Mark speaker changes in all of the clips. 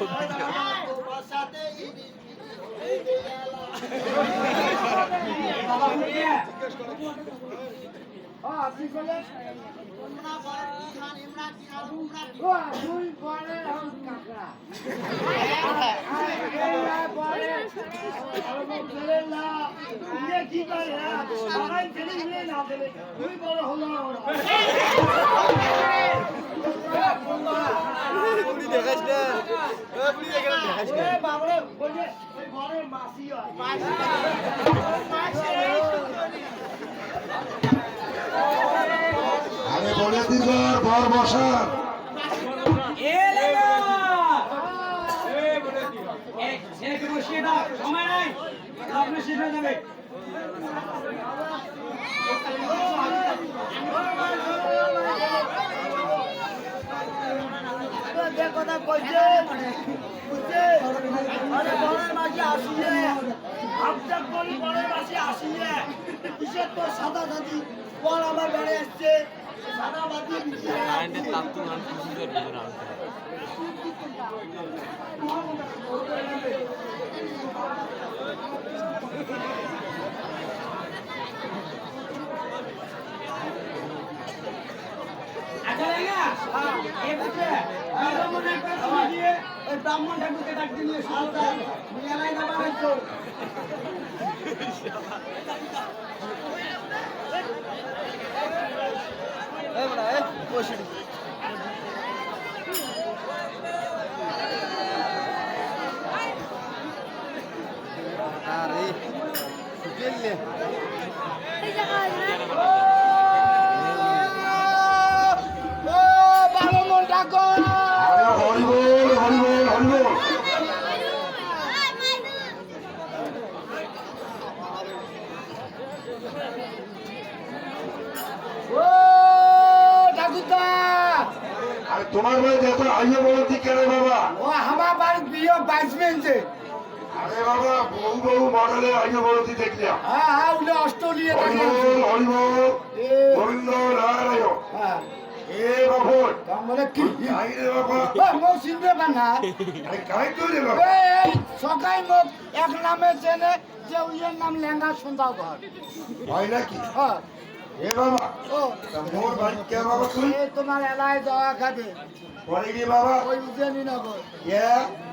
Speaker 1: বাজে না
Speaker 2: বাবা রুজিয়া
Speaker 1: দেখাস না। দেখাস না
Speaker 3: আরে বলে দিল বর
Speaker 2: দাও সময় নাই আপনি শেষ হয়ে যাবে
Speaker 4: কথা কইছে। বুঝছে আরে বড়ের মাঝে আসিয়ে আপটাক করি বড়ের মাঝে আসিয়ে কিসের তো সাদা সাদি বড় আমার বেড়ে আসছে। সাদা
Speaker 1: করে না
Speaker 2: আচ্ছা এ বুঝছে ব্রাহ্মণ একটা সময় দিয়ে ওই ব্রাহ্মণ ঠাকুরকে ডাক দিয়ে সালটা মেলায় নামা হয়েছে
Speaker 1: আরে
Speaker 4: ও মন ডাকো
Speaker 3: আরে তোমার বাড়ি যত আইয়ে বলো দি কেন বাবা?
Speaker 4: ও আমার বাড়ি বিয়ে বাঁচবেন যে।
Speaker 3: আরে বাবা বহু বহু মডেলের আইয়ে বলো দি দেখলাম।
Speaker 4: হ্যাঁ হ্যাঁ উনি অস্ট্রেলিয়া থেকে
Speaker 3: হরিবল হরিবল গোবিন্দ নারায়ণ।
Speaker 4: হ্যাঁ।
Speaker 3: এ
Speaker 4: তার মানে কি?
Speaker 3: রে বাবা।
Speaker 4: মো চিনবে না
Speaker 3: আরে কাই তো রে বাবা।
Speaker 4: সকাই মুখ এক নামে চেনে যে উইয়ের নাম লেঙ্গা সন্ধ্যা ঘর
Speaker 3: হয় নাকি?
Speaker 4: হ্যাঁ।
Speaker 3: এ বাবা
Speaker 4: ও।
Speaker 3: মোর বাড়ি কে বাবা
Speaker 4: এই তোমার এলাকায় যাওয়া খাবে
Speaker 3: পরে কি বাবা?
Speaker 4: ওই উজেনি নগর
Speaker 3: এ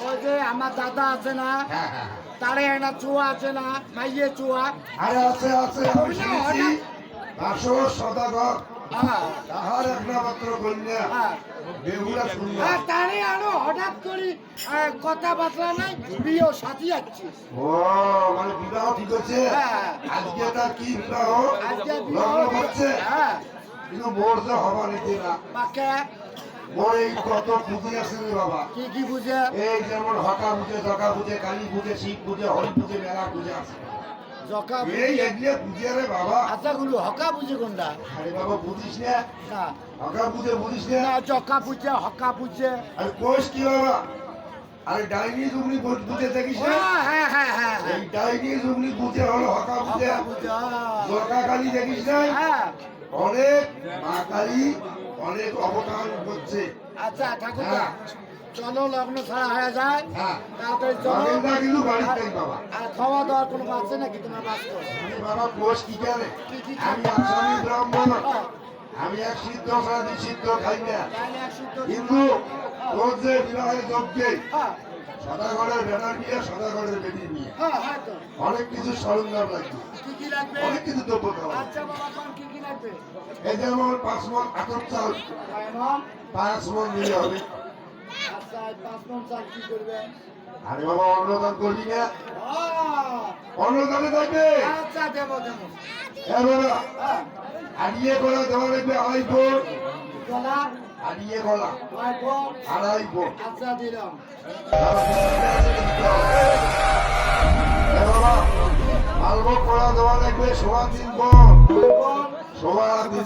Speaker 4: ওই যে আমার দাদা আছে না
Speaker 3: হ্যাঁ হ্যাঁ
Speaker 4: তারে একটা চুয়া আছে না মাইয়ে চুয়া।
Speaker 3: আরে আছে আছে আমি শুনেছি। আসর সদাগর।
Speaker 4: হ্যাঁ
Speaker 3: তাহার একটা কন্যা। বেহুলা শুনলাম
Speaker 4: তারে আরও হঠাৎ করে আহ, কথাবার্তা নাই বিয়ে সাথী যাচ্ছে
Speaker 3: ও মানে বিবাহ ঠিক হচ্ছে
Speaker 4: হ্যাঁ।
Speaker 3: আজকে তার কি বিবাহ?
Speaker 4: আজকে বিবাহ
Speaker 3: হচ্ছে?
Speaker 4: হ্যাঁ।
Speaker 3: কিন্তু মোর তো হবা নিতে না
Speaker 4: পাকে
Speaker 3: কত পুঁজি আছে রে বাবা।
Speaker 4: কি কি বুঝে
Speaker 3: এই যেমন হকা বুঝে জকা বুঝে কালী বুঝে শিব বুঝে হরি বুঝে মেলা বুঝে আছে।
Speaker 4: জকা
Speaker 3: এই এগুলো বুঝে রে বাবা।
Speaker 4: আচ্ছা গুলো হকা বুঝে কোনটা?
Speaker 3: আরে বাবা বুঝিস না?
Speaker 4: না।
Speaker 3: হকা বুঝে বুঝিস না?
Speaker 4: না জকা বুঝে হকা বুঝে।
Speaker 3: আরে কোষ কি বাবা? আরে ডাইনি জুগনি বুঝে দেখিস না?
Speaker 4: হ্যাঁ হ্যাঁ হ্যাঁ হ্যাঁ
Speaker 3: এই ডাইনি বুঝে হলো হকা বুঝে।
Speaker 4: হ্যাঁ।
Speaker 3: জকা কালী দেখিস না?
Speaker 4: হ্যাঁ।
Speaker 3: অনেক মা কালী অনেক অবদান করছে।
Speaker 4: আচ্ছা ঠাকুর
Speaker 3: হ্যাঁ।
Speaker 4: চলো লগ্ন ছাড়া হয়ে যায়।
Speaker 3: হ্যাঁ।
Speaker 4: তাড়াতাড়ি চলো আর খাওয়া দাওয়ার কোনো আছে নাকি তোমার বাস
Speaker 3: বাবা কোষ কি জানে? আমি ব্রাহ্মণ। আমি এক সিদ্ধ সারাদি সিদ্ধ খাই না। কিন্তু তোর যে বিবাহের যজ্ঞে সদাগরের বেটার বিয়ে সদাগরের বেটির বিয়ে
Speaker 4: হ্যাঁ
Speaker 3: অনেক কিছু সরঞ্জাম লাগবে। অনেক কিছু দ্রব্য খাওয়া
Speaker 4: আচ্ছা
Speaker 3: এই যেমন পাঁচ মন আতপ চাল। পাঁচ মন। নিলে হবে। আরে বাবা অন্নদান করবি না? অন্নদানে থাকবে
Speaker 4: আচ্ছা
Speaker 3: হ্যাঁ আড়িয়ে গলা দেওয়া লাগবে আড়াই
Speaker 4: গলা?
Speaker 3: আড়িয়ে গলা। আড়াই বোন
Speaker 4: আচ্ছা দিলাম।
Speaker 3: আলবো কলা দেওয়া লাগবে সোয়া তিন
Speaker 4: নয়
Speaker 3: সোয়া তিন